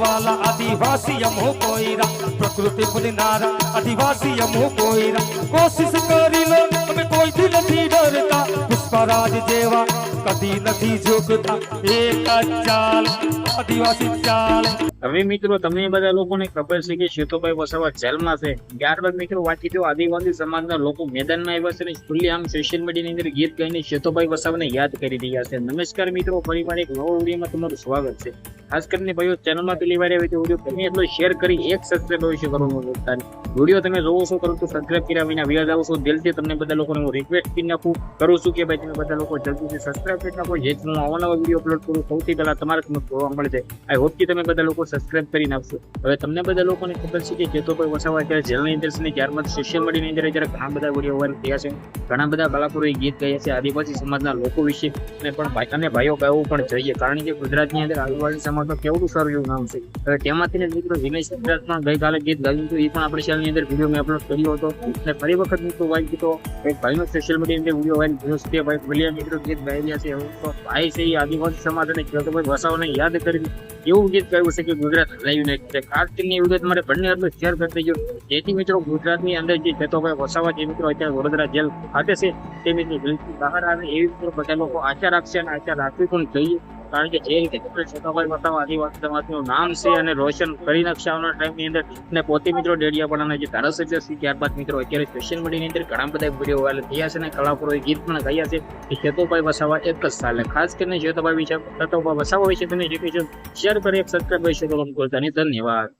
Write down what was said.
વાલા આદિવાસી અમો કોઈરા પ્રકૃતિ ભૂલનારા આદિવાસી અમો કોઈરા કોશિશ કરી લો, અમે કોઈથી નથી ડરતા. પુષ્પરાજ જેવા કદી નથી ઝૂકતા. એક ચાલ આદિવાસી ચાલ. હવે મિત્રો, તમને બધા લોકોને ખબર છે કે શેતુભાઈ વસાવા જેલમાં છે. ત્યારબાદ મિત્રો, વાત કીધું આદિવાસી સમાજના લોકો મેદાનમાં આવ્યા છે અને ખુલ્લી આમ સોશિયલ મીડિયાની અંદર ગીત ગાઈને શેતુભાઈ વસાવાને યાદ કરી રહ્યા છે. નમસ્કાર મિત્રો ફરીવાર એક નવો વિડીયોમાં તમારું સ્વાગત છે. ખાસ કરીને ભાઈઓ ચેનલમાં પેલી વાર આવી તો વીડિયો ગમે એટલો શેર કરી એક સબસ્ક્રાઈબ અવશ્ય કરવાનું ભૂલતા વીડિયો તમે જોવો છો પરંતુ સબસ્ક્રાઈબ કર્યા વિના વ્યાજ આવો છો, દિલથી તમને બધા લોકોને હું રિક્વેસ્ટ કરી નાખું. કરું છું કે ભાઈ તમે બધા લોકો જલ્દીથી સબસ્ક્રાઈબ કરી નાખો. જેથી હું આવા વીડિયો અપલોડ કરું. સૌથી પહેલાં તમારે તમને જોવા મળે છે આઈ હોપ કે તમે બધા લોકો સબસ્ક્રાઇબ કરી નાખશો હવે તમને બધા લોકોને ખબર છે કે જેતોભાઈ વસાવા અત્યારે જેલની અંદર છે ને ત્યારબાદ સોશિયલ મીડિયાની અંદર અત્યારે ઘણા બધા વીડિયો વાયરલ થયા છે. ઘણા બધા કલાકારોએ ગીત ગાયા છે આદિવાસી સમાજના લોકો વિશે. અને પણ ભાઈ અને ભાઈઓ ગાવું પણ જોઈએ. કારણ કે ગુજરાતની અંદર આદિવાસી સમાજનું કેવડું સારું એવું નામ છે. હવે તેમાંથી મિત્રો દિનેશ ગુજરાતમાં ગઈકાલે ગીત ગાયું હતું. એ પણ આપણે ચેનલની અંદર વીડિયો મેં અપલોડ કર્યો હતો. અને ફરી વખત મિત્રો વાઈ ગીતો એક ભાઈનો સોશિયલ મીડિયાની અંદર વીડિયો વાયરલ થયો છે. ભાઈ ભલિયા મિત્રો ગીત ગાઈ રહ્યા છે. એવું તો ભાઈ છે એ આદિવાસી સમાજ અને જેતોભાઈ વસાવાને યાદ કરી એવું ગીત કહ્યું છે કે ગુજરાત લાઈવ નહીં છે. કાર્તિકની વિગત મારે બંને આટલું શેર કરી દેજો જેથી મિત્રો ગુજરાતની અંદર જે જેતોભાઈ વસાવા જે મિત્રો અત્યારે વડોદરા જેલ ખાતે છે, તે મિત્રો જેલથી બહાર આવે એવી મિત્રો બધા લોકો આશા રાખશે અને આશા રાખવી પણ જોઈએ. કારણ કે જે રીતે મિત્રો જેતોભાઈ વસાવા આદિવાસી સમાજનું નામ છે અને રોશન કરી નાખશે ટાઈમની અંદર અને પોતે મિત્રો ડેડિયાપાડાના જે ધારાસભ્ય છે, ત્યારબાદ મિત્રો અત્યારે સોશિયલ મીડિયાની અંદર ઘણા બધા વીડિયો વાયરલ થયા છે અને કલાકારોએ ગીત પણ ગાયા છે કે જેતોભાઈ વસાવા એક જ સાલે. ખાસ કરીને જેતોભાઈ વિશે જેતોભાઈ વસાવા વિશે તમે જે કહી શેર કરી સબસ્ક્રાઈબ કરી શકો ધન્યવાદ.